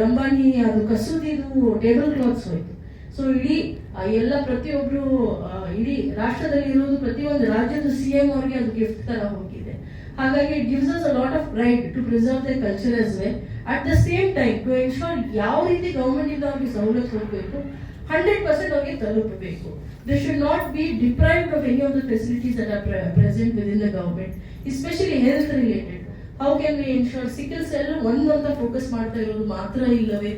ಲಂಬಾಣಿ ಅದು ಕಸೂತಿದು table cloths ಹೋಯ್ತು. ಸೊ ಇಡೀ ಎಲ್ಲ ಪ್ರತಿಯೊಬ್ರು ಇಡೀ ರಾಷ್ಟ್ರದಲ್ಲಿ ಇರೋದು ಪ್ರತಿಯೊಂದು ರಾಜ್ಯದ ಸಿ ಎಂ ಅವ್ರಿಗೆ ಅದು ಗಿಫ್ಟ್ ತರ ಹೋಗಿದೆ. ಹಾಗಾಗಿ it gives us a lot of right to preserve the culture as well at the same time to ensure ಯಾವ ರೀತಿ ಗೌರ್ಮೆಂಟ್ ಇಂದ ಅವ್ರಿಗೆ ಸವಲತ್ತು ಹೋಗಬೇಕು ಹಂಡ್ರೆಡ್ ಪರ್ಸೆಂಟ್ ಅವ್ರಿಗೆ ತಲುಪಬೇಕು. They should not be deprived of any of the facilities at are present within the government especially health related how can we ensure sickle cell ಒಂದು ಅಂತ ಫೋಕಸ್ ಮಾಡ್ತಾ ಇರೋದು ಮಾತ್ರ ಇಲ್ಲವೇ?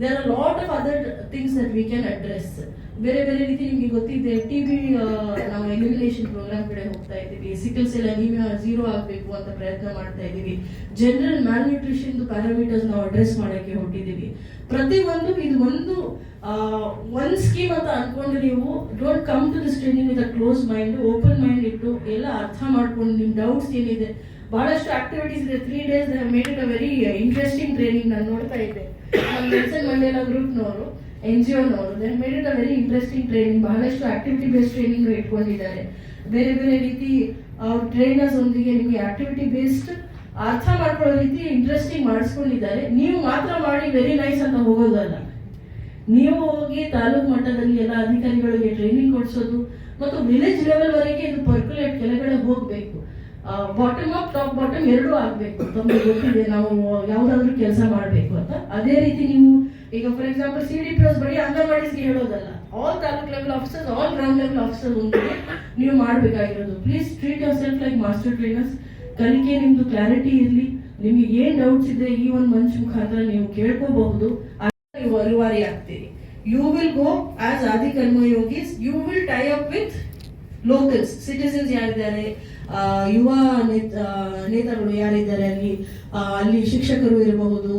There are lot of other things that we can address ಬೇರೆ ಬೇರೆ ರೀತಿ ನಿಮಗೆ ಗೊತ್ತಿದೆ ಟಿ ಬಿ ನಾವು ಎಲಿಮಿನೇಷನ್ ಪ್ರೋಗ್ರಾಮ್ ಕಡೆ ಹೋಗ್ತಾ ಇದ್ದೀವಿ. ಸಿಕಲ್ ಸೆಲ್ ಅನಿಮಿಯಾ ಝೀರೋ ಆಗಬೇಕು ಅಂತ ಪ್ರಯತ್ನ ಮಾಡ್ತಾ ಇದ್ದೀವಿ. ಜನರಲ್ ಮ್ಯಾಲ್ ನ್ಯೂಟ್ರಿಷನ್ ಪ್ಯಾರಾಮೀಟರ್ಸ್ ನಾವು ಅಡ್ರೆಸ್ ಮಾಡೋಕ್ಕೆ ಹೊರಟಿದ್ದೀವಿ ಪ್ರತಿ ಒಂದು ಇದು ಒಂದು ಒಂದು ಸ್ಕೀಮ್ ಅಂತ ಅನ್ಕೊಂಡು ನೀವು don't come to this training with a close mind open mind ಇಟ್ಟು ಎಲ್ಲ ಅರ್ಥ ಮಾಡ್ಕೊಂಡು ನಿಮ್ಮ ಡೌಟ್ಸ್ ಏನಿದೆ ಬಹಳಷ್ಟು ಆಕ್ಟಿವಿಟೀಸ್ ಇದೆ. Three days made it a very interesting training ನಾನು ನೋಡ್ತಾ ಇದ್ದೆ. ನಮ್ಮ ನೆಲ್ಸನ್ ಮಂಡೇಲಾ ಗ್ರೂಪ್ನವರು N G ಒನವರು they made it a very interesting training ಬಹಳಷ್ಟು ಆಕ್ಟಿವಿಟಿ ಬೇಸ್ಡ್ ಟ್ರೈನಿಂಗ್ ಇಟ್ಕೊಂಡಿದ್ದಾರೆ. ಬೇರೆ ಬೇರೆ ರೀತಿ, ಅವ್ರ ಟ್ರೈನರ್ಸ್ ಒಂದಿಗೆ ನಿಮಗೆ ಆಕ್ಟಿವಿಟಿ ಬೇಸ್ಡ್ ಅರ್ಥ ಮಾಡ್ಕೊಳ್ಳೋ ರೀತಿ ಇಂಟ್ರೆಸ್ಟಿಂಗ್ ಮಾಡಿಸ್ಕೊಂಡಿದ್ದಾರೆ. ನೀವು ಮಾತ್ರ ಮಾಡಿ ವೆರಿ ನೈಸ್ ಅಂತ ಹೋಗೋದಲ್ಲ. ನೀವು ಹೋಗಿ ತಾಲೂಕು ಮಟ್ಟದಲ್ಲಿ ಎಲ್ಲ ಅಧಿಕಾರಿಗಳಿಗೆ ಟ್ರೈನಿಂಗ್ ಕೊಡಿಸೋದು, ಮತ್ತು ವಿಲೇಜ್ ಲೆವೆಲ್ ವರೆಗೆ ಇದು ಪರ್ಕ್ಯುಲೇಟ್ ಕೆಳಗಡೆ ಹೋಗ್ಬೇಕು. ಬಾಟಮ್ ಅಪ್ ಟಾಪ್ ಬಾಟಮ್ ಎರಡೂ ಆಗ್ಬೇಕು. ತಮಗೆ ಗೊತ್ತಿದೆ ನಾವು ಯಾವ್ದಾದ್ರು ಕೆಲಸ ಮಾಡ್ಬೇಕು ಅಂತ. ಅದೇ ರೀತಿ ನೀವು, ಈಗ for example C D P S ಬರೀ ಅಂಗನವಾಡಿಸ್ಗೆ ಹೇಳೋದಲ್ಲ. All taluk level officers all ground level officer ಒಂದಿಗೆ ನೀವು ಮಾಡ್ಬೇಕಾಗಿರೋದು. Please treat yourself like master trainers ಕಲಿಕೆ ನಿಮ್ದು ಕ್ಲಾರಿಟಿ ಇರಲಿ. ನಿಮಗೆ ಏನ್ ಡೌಟ್ಸ್ ಇದ್ರೆ ಈ ಒಂದು ಮಂಚ್ ಮುಖಾಂತರ ನೀವು ಕೇಳ್ಕೋಬಹುದು. ನೀವು ಅನಿವಾರ್ಯ ಆಗ್ತೀರಿ. You will go as Adi ಕರ್ಮಯೋಗಿಸ್ you will tie up with locals citizens ಯಾರಿದ್ದಾರೆ ಯುವ ನೇತ ಆ, ಯಾರಿದ್ದಾರೆ ಅಲ್ಲಿ ಅಲ್ಲಿ ಶಿಕ್ಷಕರು ಇರಬಹುದು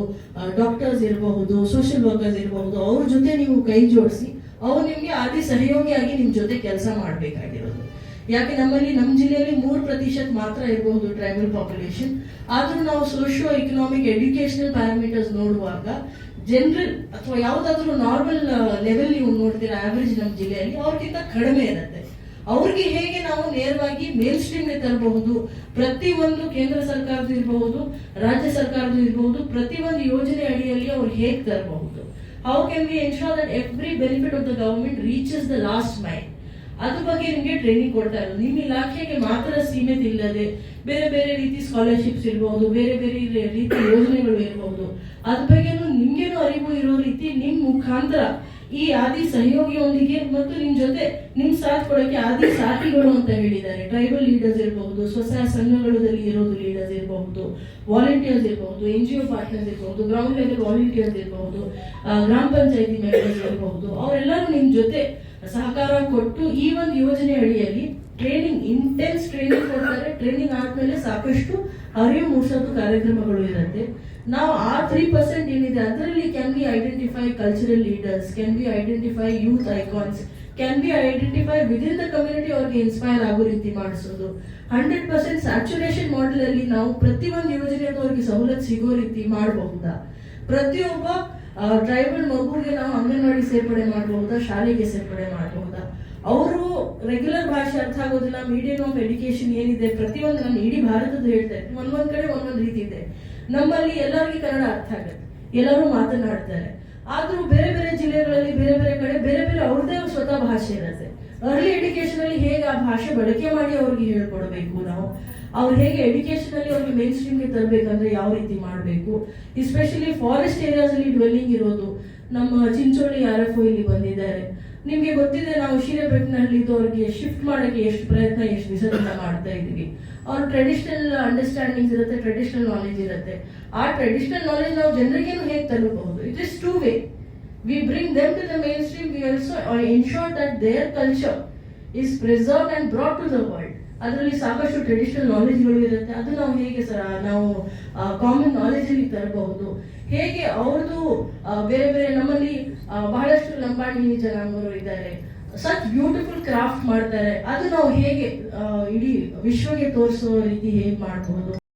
ಡಾಕ್ಟರ್ಸ್ ಇರಬಹುದು ಸೋಷಿಯಲ್ ವರ್ಕರ್ಸ್ ಇರಬಹುದು ಅವ್ರ ಜೊತೆ ನೀವು ಕೈ ಜೋಡಿಸಿ ಅವ್ರು ನಿಮಗೆ ಆದಿ ಸಹಯೋಗಿಯಾಗಿ ನಿಮ್ಮ ಜೊತೆ ಕೆಲಸ ಮಾಡಬೇಕಾಗಿರೋದು. ಯಾಕೆ ನಮ್ಮಲ್ಲಿ ನಮ್ಮ ಜಿಲ್ಲೆಯಲ್ಲಿ ಮೂರು ಪ್ರತಿಶತ ಮಾತ್ರ ಇರಬಹುದು ಟ್ರೈಬಲ್ ಪಾಪ್ಯುಲೇಷನ್ ಆದರೂ ನಾವು ಸೋಷಿಯೋ ಎಕನಾಮಿಕ್ ಎಜುಕೇಶನಲ್ ಪ್ಯಾರಾಮೀಟರ್ಸ್ ನೋಡುವಾಗ ಜನರಲ್ ಅಥವಾ ಯಾವುದಾದ್ರೂ ನಾರ್ಮಲ್ ಲೆವೆಲ್ ನೀವು ನೋಡ್ತೀರಾ ಆವರೇಜ್ ನಮ್ಮ ಜಿಲ್ಲೆಯಲ್ಲಿ ಅವ್ರಿಗಿಂತ ಕಡಿಮೆ ಇರುತ್ತೆ. ಅವ್ರಿಗೆ ಹೇಗೆ ನಾವು ನೇರವಾಗಿ ಮೇಲ್ ಸ್ಟ್ರೀಮ್ಗೆ ತರಬಹುದು? ಪ್ರತಿ ಒಂದು ಕೇಂದ್ರ ಸರ್ಕಾರದ ಇರಬಹುದು, ರಾಜ್ಯ ಸರ್ಕಾರದ ಇರಬಹುದು, ಪ್ರತಿ ಒಂದು ಯೋಜನೆ ಅಡಿಯಲ್ಲಿ ಅವ್ರು ಹೇಗೆ ತರಬಹುದು? How can we ensure that every benefit of the government reaches the last mile ಅದ್ರ ಬಗ್ಗೆ ನಿಮಗೆ ಟ್ರೈನಿಂಗ್ ಕೊಡ್ತಾ ಇರೋದು. ನಿಮ್ಮ ಇಲಾಖೆಗೆ ಮಾತ್ರ ಸೀಮಿತ ಇಲ್ಲದೆ ಬೇರೆ ಬೇರೆ ರೀತಿ ಸ್ಕಾಲರ್ಶಿಪ್ಸ್ ಇರಬಹುದು ಬೇರೆ ಬೇರೆ ರೀತಿ ಯೋಜನೆಗಳು ಇರಬಹುದು ಅದ್ರ ಬಗ್ಗೆನೂ ನಿಮ್ಗೇನು ಅರಿವು ಇರೋ ರೀತಿ ನಿಮ್ ಮುಖಾಂತರ ಈ ಆದಿ ಸಹಯೋಗಿಯೊಂದಿಗೆ ಮತ್ತು ನಿಮ್ ಜೊತೆ ನಿಮ್ ಸಾಥ್ ಕೊಡೋಕೆ ಆದಿ ಸಾಥಿಗಳು ಅಂತ ಹೇಳಿದ್ದಾರೆ. ಟ್ರೈಬಲ್ ಲೀಡರ್ಸ್ ಇರಬಹುದು, ಸ್ವಸಹಾಯ ಸಂಘಗಳಲ್ಲಿ ಇರೋದು ಲೀಡರ್ಸ್ ಇರಬಹುದು ವಾಲಂಟಿಯರ್ಸ್ ಇರಬಹುದು ಎನ್ ಜಿ ಒ ಪಾರ್ಟ್ನರ್ಸ್ ಇರಬಹುದು ಗ್ರೌಂಡ್ ಲೆವೆಲ್ ವಾಲಂಟಿಯರ್ಸ್ ಇರಬಹುದು ಗ್ರಾಮ ಪಂಚಾಯತಿ ಮೆಂಬರ್ಸ್ ಇರಬಹುದು. ಅವರೆಲ್ಲರೂ ನಿಮ್ ಜೊತೆ ಸಹಕಾರ ಕೊಟ್ಟು ಈ ಒಂದು ಯೋಜನೆ ಅಡಿಯಲ್ಲಿ ಟ್ರೈನಿಂಗ್ ಇಂಟೆನ್ಸ್ ಟ್ರೈನಿಂಗ್ ಕೊಡ್ತಾರೆ. ಟ್ರೈನಿಂಗ್ ಆದ್ಮೇಲೆ ಸಾಕಷ್ಟು ಅರಿವು ಮೂಡಿಸೋದು ಕಾರ್ಯಕ್ರಮಗಳು ಇರುತ್ತೆ. ನಾವು ಆ ತ್ರೀ ಪರ್ಸೆಂಟ್ ಏನಿದೆ ಅದರಲ್ಲಿ can be identify cultural leaders can be identify youth icons can be identify within the community ಅವ್ರಿಗೆ ಇನ್ಸ್ಪೈರ್ ಆಗೋ ರೀತಿ ಮಾಡಿಸೋದು. ಹಂಡ್ರೆಡ್ ಪರ್ಸೆಂಟ್ ಸ್ಯಾಚುರೇಷನ್ ಮಾಡೆಲ್ ಅಲ್ಲಿ ನಾವು ಪ್ರತಿಯೊಂದು ಅವ್ರಿಗೆ ಸವಲತ್ತು ಸಿಗೋ ರೀತಿ ಮಾಡಬಹುದಾ ಪ್ರತಿಯೊಬ್ಬ ಟ್ರೈಬಲ್ ಮಗುಗೆ ನಾವು ಅಂಗನವಾಡಿ ಸೇರ್ಪಡೆ ಮಾಡಬಹುದಾ ಶಾಲೆಗೆ ಸೇರ್ಪಡೆ ಮಾಡಬಹುದಾ ಅವರು ರೆಗ್ಯುಲರ್ ಭಾಷೆ ಅರ್ಥ ಆಗೋದಿಲ್ಲ ಮೀಡಿಯಂ ಆಫ್ ಎಜುಕೇಶನ್ ಏನಿದೆ, ಪ್ರತಿಯೊಂದು ನಾನು ಇಡೀ ಭಾರತದ ಹೇಳ್ತಾ ಇತ್ತು ಒಂದೊಂದ್ ಕಡೆ ಒಂದೊಂದು ರೀತಿ ಇದೆ. ನಮ್ಮಲ್ಲಿ ಎಲ್ಲರಿಗೂ ಕನ್ನಡ ಅರ್ಥ ಆಗುತ್ತೆ. ಎಲ್ಲರೂ ಮಾತನಾಡ್ತಾರೆ. ಆದರೂ ಬೇರೆ ಬೇರೆ ಜಿಲ್ಲೆಗಳಲ್ಲಿ, ಬೇರೆ ಬೇರೆ ಕಡೆ, ಬೇರೆ ಬೇರೆ ಅವ್ರದೇ ಸ್ವತಃ ಭಾಷೆ ಇರುತ್ತೆ. ಅರ್ಲಿ ಎಜುಕೇಶನ್ ಅಲ್ಲಿ ಹೇಗೆ ಆ ಭಾಷೆ ಬಳಕೆ ಮಾಡಿ ಅವ್ರಿಗೆ ಹೇಳ್ಕೊಡ್ಬೇಕು ನಾವು? ಅವ್ರು ಹೇಗೆ ಎಜುಕೇಶನ್ ಅಲ್ಲಿ ಅವ್ರಿಗೆ ಮೇನ್ ಸ್ಟ್ರೀಮ್ಗೆ ತರಬೇಕಂದ್ರೆ ಯಾವ ರೀತಿ ಮಾಡಬೇಕು? ಎಸ್ಪೆಷಲಿ ಫಾರೆಸ್ಟ್ ಏರಿಯಾಸ್ ಅಲ್ಲಿ ಡ್ವೆಲ್ಲಿಂಗ್ ಇರೋದು. ನಮ್ಮ ಚಿಂಚೋಳಿ ಆರ್ ಇಲ್ಲಿ ಬಂದಿದ್ದಾರೆ. ನಿಮ್ಗೆ ಗೊತ್ತಿದೆ ನಾವು ಇದ್ದವ್ರಿಗೆ ಶಿಫ್ಟ್ ಮಾಡೋಕೆ ಎಷ್ಟು ಪ್ರಯತ್ನ, ಎಷ್ಟು ದಿವಸದಿಂದ ಮಾಡ್ತಾ ಇದ್ದೀವಿ. ಅವ್ರ ಟ್ರೆಡಿಷನಲ್ ಅಂಡರ್ಸ್ಟ್ಯಾಂಡಿಂಗ್ಸ್ ಇರುತ್ತೆ ಟ್ರೆಡಿಷನಲ್ ನಾಲೆಜ್ ಇರುತ್ತೆ. ಆ ಟ್ರೆಡಿಷನಲ್ ನಾಲೆಜ್ ನಾವು ಜನರಿಗೇನು ಹೇಗೆ ತಲುಪಬಹುದು? It is two way we bring them to the mainstream we also ensure that their culture is preserve and brought to the world ಅದರಲ್ಲಿ ಸಾಕಷ್ಟು ಟ್ರೆಡಿಷನಲ್ ನಾಲೆಜ್ಗಳು ಇರುತ್ತೆ. ಅದು ನಾವು ಹೇಗೆ ಸರ್ ನಾವು ಕಾಮನ್ ನಾಲೆಜ್ ತರಬಹುದು ಹೇಗೆ ಅವ್ರದ್ದು ಬೇರೆ ಬೇರೆ ನಮ್ಮಲ್ಲಿ ಬಹಳಷ್ಟು ಲಂಬಾಣಿ ಜನಾಂಗರು ಇದ್ದಾರೆ. ಸಚ್ ಬ್ಯೂಟಿಫುಲ್ ಕ್ರಾಫ್ಟ್ ಮಾಡ್ತಾರೆ. ಅದು ನಾವು ಹೇಗೆ ಇಡೀ ವಿಶ್ವಕ್ಕೆ ತೋರಿಸೋ ರೀತಿ ಹೇಗೆ ಮಾಡಬಹುದು